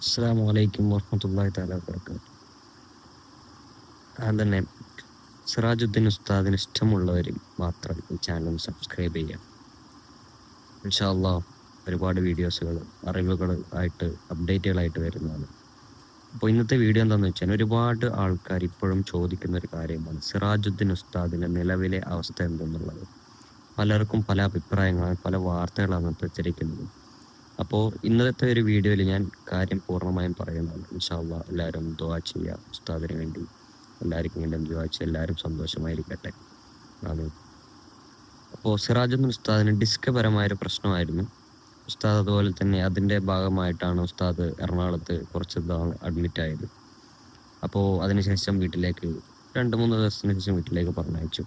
അസ്സാം വലൈക്കും വർഹമത്തല്ലാഹി താല വർക്കാത്തു അത് തന്നെ സിറാജുദ്ദീൻ ഉസ്താദിന് ഇഷ്ടമുള്ളവർ മാത്രം ഈ ചാനൽ സബ്സ്ക്രൈബ് ചെയ്യാം ഇൻഷാല്ലാ ഒരുപാട് വീഡിയോസുകൾ അറിവുകൾ ആയിട്ട് അപ്ഡേറ്റുകളായിട്ട് വരുന്നതാണ്. അപ്പോൾ ഇന്നത്തെ വീഡിയോ എന്താണെന്ന് വെച്ചാൽ ഒരുപാട് ആൾക്കാർ ഇപ്പോഴും ചോദിക്കുന്ന ഒരു കാര്യമാണ് സിറാജുദ്ദീൻ ഉസ്താദിന്റെ നിലവിലെ അവസ്ഥ എന്തെന്നുള്ളത്. പലർക്കും പല അഭിപ്രായങ്ങളാണ് പല വാർത്തകളാണ് പ്രചരിക്കുന്നത്. അപ്പോൾ ഇന്നത്തെ ഒരു വീഡിയോയിൽ ഞാൻ കാര്യം പൂർണമായും പറയുന്നതാണ്. ഇൻഷാല്ല എല്ലാവരും ദുവാ ചെയ്യുക. ഉസ്താദിന് വേണ്ടി എല്ലാവർക്കും വേണ്ടി ദുവാ ചെയ്യുക. എല്ലാവരും സന്തോഷമായിരിക്കട്ടെ. ആണ് അപ്പോൾ സിറാജുദ്ദീൻ ഉസ്താദിന് ഡിസ്ക് പരമായൊരു പ്രശ്നമായിരുന്നു. ഉസ്താദ് അതുപോലെ തന്നെ അതിന്റെ ഭാഗമായിട്ടാണ് ഉസ്താദ് എറണാകുളത്ത് കുറച്ച് അഡ്മിറ്റ് ആയത്. അപ്പോൾ അതിനുശേഷം വീട്ടിലേക്ക് രണ്ട് മൂന്ന് ദിവസത്തിന് ശേഷം വീട്ടിലേക്ക് പറഞ്ഞയച്ചു.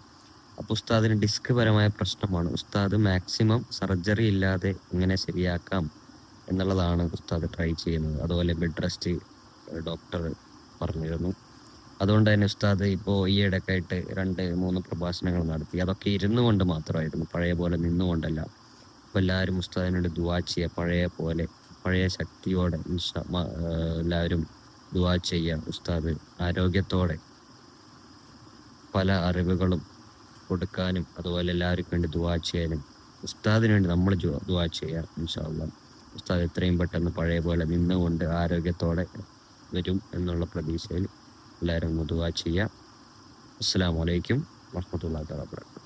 അപ്പോൾ ഉസ്താദിന് ഡിസ്ക് പരമായ പ്രശ്നമാണ്. ഉസ്താദ് മാക്സിമം സർജറി ഇല്ലാതെ ഇങ്ങനെ ശരിയാക്കാം എന്നുള്ളതാണ് ഉസ്താദ് ട്രൈ ചെയ്യുന്നത്. അതുപോലെ ബെഡ് റെസ്റ്റ് ഡോക്ടർ പറഞ്ഞിരുന്നു. അതുകൊണ്ട് തന്നെ ഉസ്താദ് ഇപ്പോൾ ഈ ഇടയ്ക്കായിട്ട് രണ്ട് മൂന്ന് പ്രഭാഷണങ്ങൾ നടത്തി. അതൊക്കെ ഇരുന്നു കൊണ്ട് മാത്രമായിരുന്നു. പഴയ പോലെ നിന്നുകൊണ്ടല്ല അപ്പോൾ എല്ലാവരും ഉസ്താദിനോട് ദുവാ ചെയ്യുക. പഴയ പോലെ പഴയ ശക്തിയോടെ എല്ലാവരും ദുവാ ചെയ്യുക ഉസ്താദ് ആരോഗ്യത്തോടെ. പല അറിവുകളും കൊടുക്കാനും അതുപോലെ എല്ലാവർക്കും വേണ്ടി ദുവാ ചെയ്യാനും ഉസ്താദിന് വേണ്ടി നമ്മൾ ദുവാ ചെയ്യാം ഇൻഷാല്ലാം ഉസ്താദ് എത്രയും പെട്ടെന്ന് പഴയ പോലെ നിന്നുകൊണ്ട് ആരോഗ്യത്തോടെ വരും എന്നുള്ള പ്രതീക്ഷയിൽ എല്ലാവരും മുതുവാ ചെയ്യാം അസ്സാം വലൈക്കും വാബർക്കാത്തു